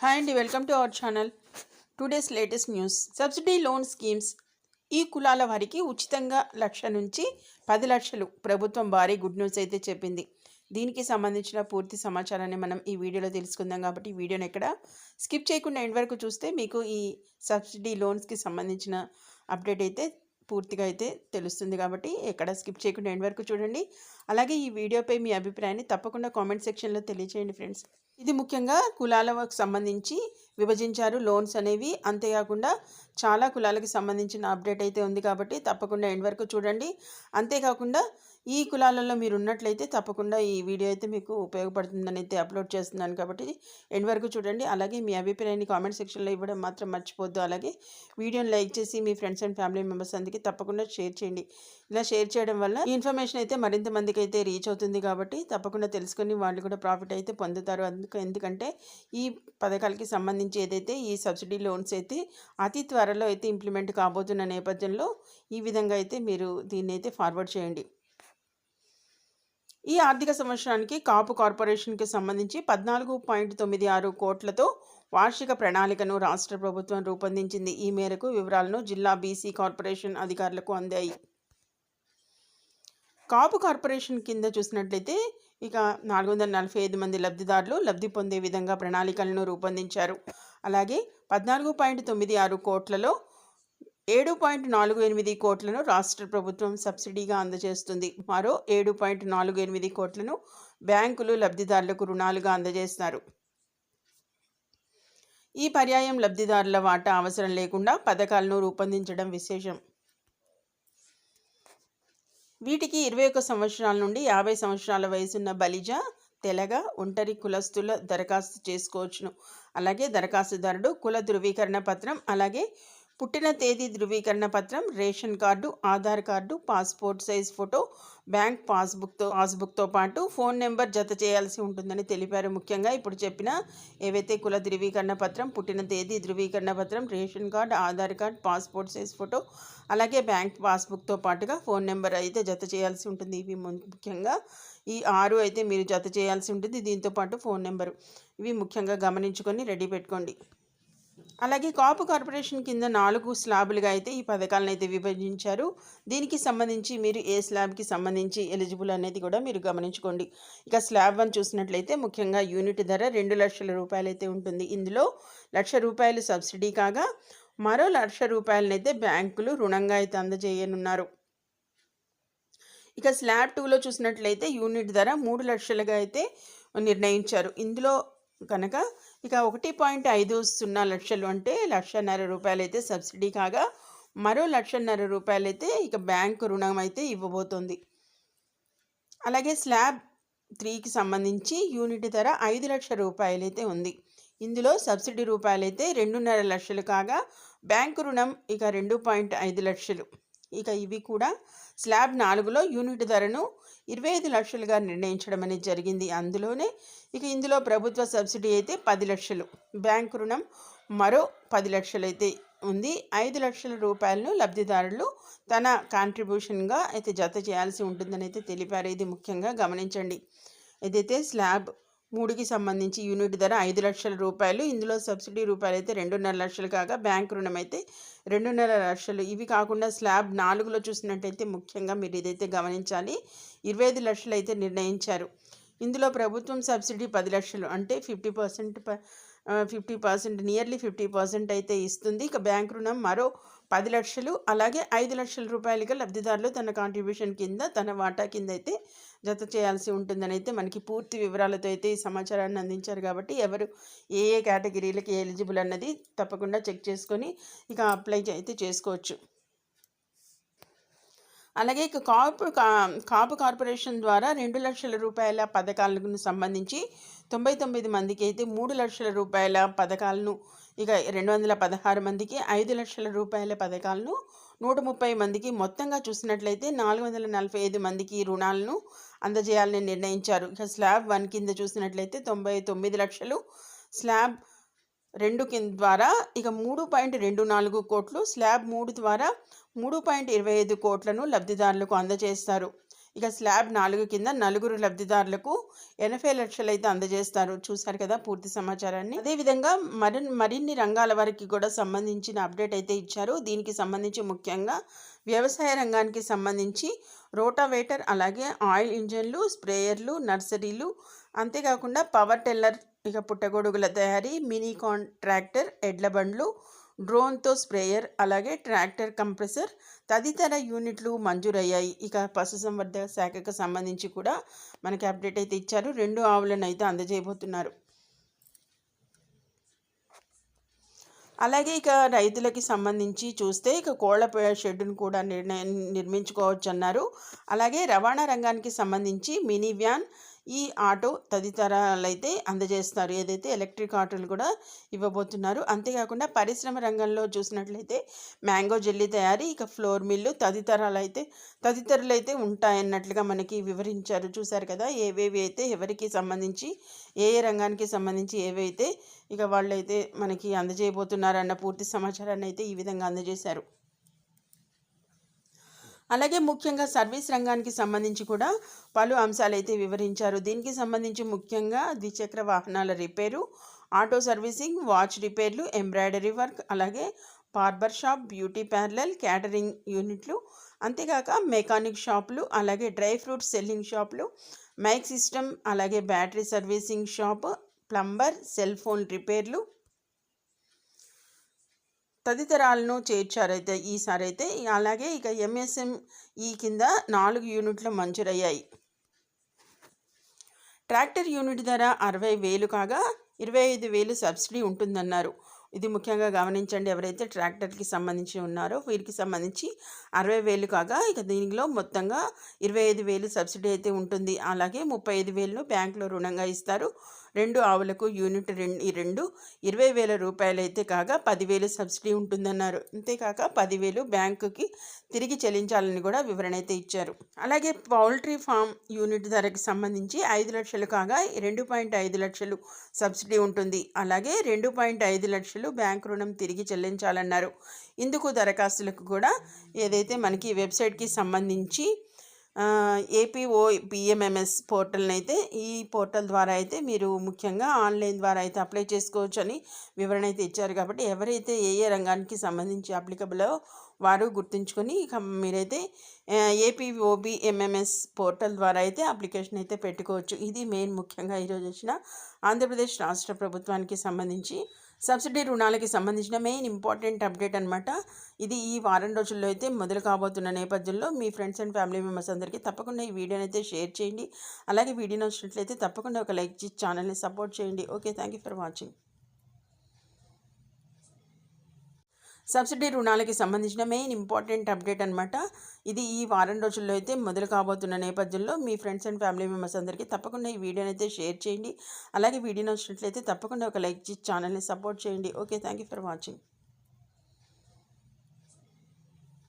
Hi అండి welcome to our channel today's latest news subsidy loan schemes ఈ కులాల వారికి ఉచితంగా లక్ష నుంచి పది లక్షలు. ప్రభుత్వం భారీ గుడ్ న్యూస్ అయితే చెప్పింది. దీనికి సంబంధించిన పూర్తి సమాచారాన్ని మనం ఈ వీడియోలో తెలుసుకుందాం కాబట్టి ఈ వీడియోని ఎక్కడ స్కిప్ చేయకుండా ఎండ్ వరకు చూస్తే మీకు ఈ సబ్సిడీ లోన్స్కి సంబంధించిన అప్డేట్ అయితే పూర్తిగా అయితే తెలుస్తుంది కాబట్టి ఎక్కడ స్కిప్ చేయకుండా ఎండ్ వరకు చూడండి. అలాగే ఈ వీడియోపై మీ అభిప్రాయాన్ని తప్పకుండా కామెంట్ సెక్షన్లో తెలియచేయండి ఫ్రెండ్స్ ఇది ముఖ్యంగా కులాలకు సంబంధించి విభజించారు. లోన్స్ అనేవి అంతేకాకుండా చాలా కులాలకు సంబంధించిన అప్డేట్ అయితే ఉంది కాబట్టి తప్పకుండా ఎండ్ వరకు చూడండి. అంతేకాకుండా ఈ కులాలలో మీరు ఉన్నట్లయితే తప్పకుండా ఈ వీడియో అయితే మీకు ఉపయోగపడుతుందని అయితే అప్లోడ్ చేస్తున్నాను కాబట్టి ఎండ్ వరకు చూడండి. అలాగే మీ అభిప్రాయాన్ని కామెంట్ సెక్షన్లో ఇవ్వడం మాత్రం మర్చిపోద్దు అలాగే వీడియోని లైక్ చేసి మీ ఫ్రెండ్స్ అండ్ ఫ్యామిలీ మెంబర్స్ అందుకే తప్పకుండా షేర్ చేయండి. ఇలా షేర్ చేయడం వల్ల ఇన్ఫర్మేషన్ అయితే మరింత మందికి అయితే రీచ్ అవుతుంది కాబట్టి తప్పకుండా తెలుసుకొని వాళ్ళు కూడా ప్రాఫిట్ అయితే పొందుతారు. అందుకు ఎందుకంటే ఈ పథకాలకి సంబంధించి ఏదైతే ఈ సబ్సిడీ లోన్స్ అయితే అతి త్వరలో అయితే ఇంప్లిమెంట్ కాబోతున్న నేపథ్యంలో ఈ విధంగా అయితే మీరు దీన్ని అయితే ఫార్వర్డ్ చేయండి. ఈ ఆర్థిక సంవత్సరానికి కాపు కార్పొరేషన్కి సంబంధించి పద్నాలుగు పాయింట్ తొమ్మిది ఆరు కోట్లతో వార్షిక ప్రణాళికను రాష్ట్ర ప్రభుత్వం రూపొందించింది. ఈ మేరకు వివరాలను జిల్లా బీసీ కార్పొరేషన్ అధికారులకు అందాయి. కాపు కార్పొరేషన్ కింద చూసినట్లయితే ఇక నాలుగు వందల నలభై ఐదు మంది లబ్ధిదారులు లబ్ధి పొందే విధంగా ప్రణాళికలను రూపొందించారు. అలాగే పద్నాలుగు పాయింట్ తొమ్మిది ఆరు కోట్లలో ఏడు పాయింట్ నాలుగు ఎనిమిది కోట్లను రాష్ట్ర ప్రభుత్వం సబ్సిడీగా అందజేస్తుంది. మరో ఏడు పాయింట్ నాలుగు ఎనిమిది కోట్లను బ్యాంకులు లబ్ధిదారులకు రుణాలుగా అందజేస్తారు. ఈ పర్యాయం లబ్ధిదారుల వాటా అవసరం లేకుండా పథకాలను రూపొందించడం విశేషం. వీటికి ఇరవై ఒక్క సంవత్సరాల నుండి యాభై సంవత్సరాల వయసున్న బలిజ తెలగ ఒంటరి కులస్తుల దరఖాస్తు చేసుకోవచ్చును. అలాగే దరఖాస్తుదారుడు కుల ధృవీకరణ పత్రం అలాగే పుట్టిన తేదీ ధృవీకరణ పత్రం ration card Aadhaar card passport size photo bank పాస్బుక్తో పాస్బుక్తో పాటు ఫోన్ నెంబర్ జత చేయాల్సి ఉంటుందని తెలిపారు. ముఖ్యంగా ఇప్పుడు చెప్పిన ఏవైతే కుల ధృవీకరణ పత్రం పుట్టిన తేదీ ధృవీకరణ పత్రం ration card Aadhaar card passport size photo అలాగే బ్యాంక్ పాస్బుక్తో పాటుగా ఫోన్ నెంబర్ అయితే జత చేయాల్సి ఉంటుంది. ఇవి ముఖ్యంగా ఈ ఆరు అయితే మీరు జత చేయాల్సి ఉంటుంది. దీంతో పాటు ఫోన్ నెంబరు ఇవి ముఖ్యంగా గమనించుకొని రెడీ పెట్టుకోండి. అలాగే కాపు కార్పొరేషన్ కింద నాలుగు స్లాబులుగా అయితే ఈ పథకాలను అయితే విభజించారు. దీనికి సంబంధించి మీరు ఏ స్లాబ్కి సంబంధించి ఎలిజిబుల్ అనేది కూడా మీరు గమనించుకోండి. ఇక స్లాబ్ వన్ చూసినట్లయితే ముఖ్యంగా యూనిట్ ధర రెండు లక్షల రూపాయలు అయితే ఉంటుంది. ఇందులో లక్ష రూపాయలు సబ్సిడీ కాగా మరో లక్ష రూపాయలనైతే బ్యాంకులు రుణంగా అయితే అందజేయనున్నారు. ఇక స్లాబ్ టూలో చూసినట్లయితే యూనిట్ ధర మూడు లక్షలుగా అయితే నిర్ణయించారు. ఇందులో కనుక ఇక ఒకటి పాయింట్ ఐదు సున్నా లక్షలు అంటే లక్షన్నర రూపాయలు అయితే సబ్సిడీ కాగా మరో లక్షన్నర రూపాయలు అయితే ఇక బ్యాంకు రుణం అయితే ఇవ్వబోతోంది. అలాగే స్లాబ్ త్రీకి సంబంధించి యూనిట్ ధర ఐదు లక్షల రూపాయలు అయితే ఉంది. ఇందులో సబ్సిడీ రూపాయలు అయితే రెండున్నర లక్షలు కాగా బ్యాంకు రుణం ఇక రెండు పాయింట్ ఐదు లక్షలు. ఇక ఇవి కూడా స్లాబ్ నాలుగులో యూనిట్ ధరను ఇరవై ఐదు లక్షలుగా నిర్ణయించడం అనేది జరిగింది. అందులోనే ఇక ఇందులో ప్రభుత్వ సబ్సిడీ అయితే పది లక్షలు బ్యాంకు రుణం మరో పది లక్షలు అయితే ఉంది. ఐదు లక్షల రూపాయలను లబ్ధిదారులు తన కాంట్రిబ్యూషన్గా అయితే జత చేయాల్సి ఉంటుందని అయితే తెలిపారు. ఇది ముఖ్యంగా గమనించండి. ఏదైతే స్లాబ్ మూడుకి సంబంధించి యూనిట్ ధర ఐదు లక్షల రూపాయలు ఇందులో సబ్సిడీ రూపాయలు అయితే రెండున్నర లక్షలు కాగా బ్యాంక్ రుణం అయితే రెండున్నర లక్షలు. ఇవి కాకుండా స్లాబ్ నాలుగులో చూసినట్టయితే ముఖ్యంగా మీరు ఇదైతే గమనించాలి. ఇరవై ఐదు లక్షలు అయితే నిర్ణయించారు. ఇందులో ప్రభుత్వం సబ్సిడీ పది లక్షలు. అంటే fifty percent fifty percent nearly fifty percent అయితే ఇస్తుంది. ఇక బ్యాంక్ రుణం మరో పది లక్షలు అలాగే ఐదు లక్షల రూపాయలుగా లబ్ధిదారులు తన కాంట్రిబ్యూషన్ కింద తన వాటా కింద అయితే జత చేయాల్సి ఉంటుందని అయితే మనకి పూర్తి వివరాలతో అయితే ఈ సమాచారాన్ని అందించారు కాబట్టి ఎవరు ఏ ఏ కేటగిరీలకి ఎలిజిబుల్ అన్నది తప్పకుండా చెక్ చేసుకొని ఇక అప్లై అయితే చేసుకోవచ్చు. అలాగే ఇక కాపు కాపు కార్పొరేషన్ ద్వారా రెండు లక్షల రూపాయల పథకాలకు సంబంధించి తొంభై తొమ్మిది మందికి అయితే మూడు లక్షల రూపాయల పథకాలను ఇక రెండు వందల పదహారు మందికి ఐదు లక్షల రూపాయల పథకాలను నూట ముప్పై మందికి మొత్తంగా చూసినట్లయితే నాలుగు వందల నలభై ఐదు మందికి రుణాలను అందజేయాలని నిర్ణయించారు. ఇక స్లాబ్ వన్ కింద చూసినట్లయితే తొంభై తొమ్మిది లక్షలు స్లాబ్ రెండు కింద ద్వారా ఇక మూడు పాయింట్ రెండు నాలుగు కోట్లు స్లాబ్ మూడు ద్వారా మూడు పాయింట్ ఇరవై ఐదు కోట్లను లబ్ధిదారులకు అందజేస్తారు. ఇక స్లాబ్ నాలుగు కింద నలుగురు లబ్ధిదారులకు ఎనభై లక్షలు అయితే అందజేస్తారు. చూశారు కదా పూర్తి సమాచారాన్ని. అదేవిధంగా మరి మరిన్ని రంగాల వారికి కూడా సంబంధించిన అప్డేట్ అయితే ఇచ్చారు. దీనికి సంబంధించి ముఖ్యంగా వ్యవసాయ రంగానికి సంబంధించి రోటావేటర్ అలాగే ఆయిల్ ఇంజన్లు స్ప్రేయర్లు నర్సరీలు అంతేకాకుండా పవర్ టెల్లర్ ఇక పుట్టగొడుగుల తయారీ మినీ కాంట్రాక్టర్ ఎడ్ల బండ్లు డ్రోన్తో స్ప్రేయర్ అలాగే ట్రాక్టర్ కంప్రెసర్ తదితర యూనిట్లు మంజూరయ్యాయి. ఇక పశుసంవర్ధక శాఖకు సంబంధించి కూడా మనకి అప్డేట్ అయితే ఇచ్చారు. రెండు ఆవులను అయితే అందజేయబోతున్నారు. అలాగే ఇక రైతులకి సంబంధించి చూస్తే ఇక కోళ్ళ షెడ్డును కూడా నిర్ణయం నిర్మించుకోవచ్చు అన్నారు అలాగే రవాణా రంగానికి సంబంధించి మినీ వ్యాన్ ఈ ఆటో తదితరాలైతే అందజేస్తారు. ఏదైతే ఎలక్ట్రిక్ ఆటోలు కూడా ఇవ్వబోతున్నారు. అంతేకాకుండా పరిశ్రమ రంగంలో చూసినట్లయితే మ్యాంగో జెల్లీ తయారీ ఇక ఫ్లోర్ మిల్లు తదితరాలు అయితే తదితరులు అయితే ఉంటాయన్నట్లుగా మనకి వివరించారు. చూశారు కదా ఏవేవి అయితే ఎవరికి సంబంధించి ఏ ఏ రంగానికి సంబంధించి ఏవైతే ఇక వాళ్ళైతే మనకి అందజేయబోతున్నారు అన్న పూర్తి సమాచారాన్ని అయితే ఈ విధంగా అందజేశారు. అలాగే ముఖ్యంగా సర్వీస్ రంగానికి సంబంధించి కూడా పలు అంశాలైతే వివరించారు. దీనికి సంబంధించి ముఖ్యంగా ద్విచక్ర వాహనాల రిపేరు ఆటో సర్వీసింగ్ వాచ్ రిపేర్లు ఎంబ్రాయిడరీ వర్క్ అలాగే barber shop beauty parlour catering యూనిట్లు అంతేకాక మెకానిక్ షాపులు అలాగే డ్రై ఫ్రూట్ సెల్లింగ్ షాపులు మైక్ సిస్టమ్ అలాగే battery servicing shop plumber cell phone రిపేర్లు తదితరాలను చేర్చారైతే ఈసారి అయితే అలాగే ఇక ఎంఎస్ఎం ఈ కింద నాలుగు యూనిట్లు మంజూరయ్యాయి. ట్రాక్టర్ యూనిట్ ధర అరవై వేలు కాగా ఇరవై ఐదు వేలు సబ్సిడీ ఉంటుందన్నారు. ఇది ముఖ్యంగా గమనించండి ఎవరైతే ట్రాక్టర్కి సంబంధించి ఉన్నారో వీరికి సంబంధించి అరవై వేలు కాగా ఇక దీనిలో మొత్తంగా ఇరవై ఐదు వేలు సబ్సిడీ అయితే ఉంటుంది. అలాగే ముప్పై ఐదు వేలను బ్యాంకులో రుణంగా ఇస్తారు. రెండు ఆవులకు యూనిట్ రెండు ఈ రెండు ఇరవై వేల రూపాయలు అయితే కాగా పదివేలు సబ్సిడీ ఉంటుందన్నారు. అంతేకాక పదివేలు బ్యాంకుకి తిరిగి చెల్లించాలని కూడా వివరణ అయితే ఇచ్చారు. అలాగే పౌల్ట్రీ ఫామ్ యూనిట్ ధరకు సంబంధించి ఐదు లక్షలు కాగా రెండు పాయింట్ ఐదు లక్షలు సబ్సిడీ ఉంటుంది. అలాగే రెండు పాయింట్ ఐదు లక్షలు బ్యాంక్ రుణం తిరిగి చెల్లించాలన్నారు. ఇందుకు దరఖాస్తులకు కూడా ఏదైతే మనకి వెబ్సైట్కి సంబంధించి ఏపీఓ పిఎంఎంఎస్ పోర్టల్ని అయితే ఈ పోర్టల్ ద్వారా అయితే మీరు ముఖ్యంగా ఆన్లైన్ ద్వారా అయితే అప్లై చేసుకోవచ్చు అని వివరణ అయితే ఇచ్చారు కాబట్టి ఎవరైతే ఏ ఏ రంగానికి సంబంధించి అప్లికబులో వారు గుర్తుంచుకొని మీరైతే ఏపీఓబి ఎంఎంఎస్ పోర్టల్ ద్వారా అయితే అప్లికేషన్ అయితే పెట్టుకోవచ్చు. ఇది మెయిన్ ముఖ్యంగా ఈరోజు వచ్చిన ఆంధ్రప్రదేశ్ రాష్ట్ర ప్రభుత్వానికి సంబంధించి సబ్సిడీ రుణాలకి సంబంధించిన మెయిన్ ఇంపార్టెంట్ అప్డేట్ అనమాట ఇది ఈ వారం రోజుల్లో అయితే మొదలు కాబోతున్న నేపథ్యంలో మీ ఫ్రెండ్స్ అండ్ ఫ్యామిలీ మెంబర్స్ అందరికీ తప్పకుండా ఈ వీడియోని అయితే షేర్ చేయండి. అలాగే వీడియో నచ్చినట్లయితే తప్పకుండా ఒక లైక్ చేసి ఛానల్ని సపోర్ట్ చేయండి. Okay thank you for watching. Subsidy రుణాలకి సంబంధించిన మెయిన్ ఇంపార్టెంట్ అప్డేట్ అనమాట ఇది ఈ వారం రోజుల్లో అయితే మొదలు కాబోతున్న నేపథ్యంలో మీ ఫ్రెండ్స్ అండ్ ఫ్యామిలీ మెంబర్స్ అందరికీ తప్పకుండా ఈ వీడియోని అయితే షేర్ చేయండి. అలాగే వీడియో నచ్చినట్లయితే తప్పకుండా ఒక లైక్ ఛానల్ని సపోర్ట్ చేయండి. Okay thank you for watching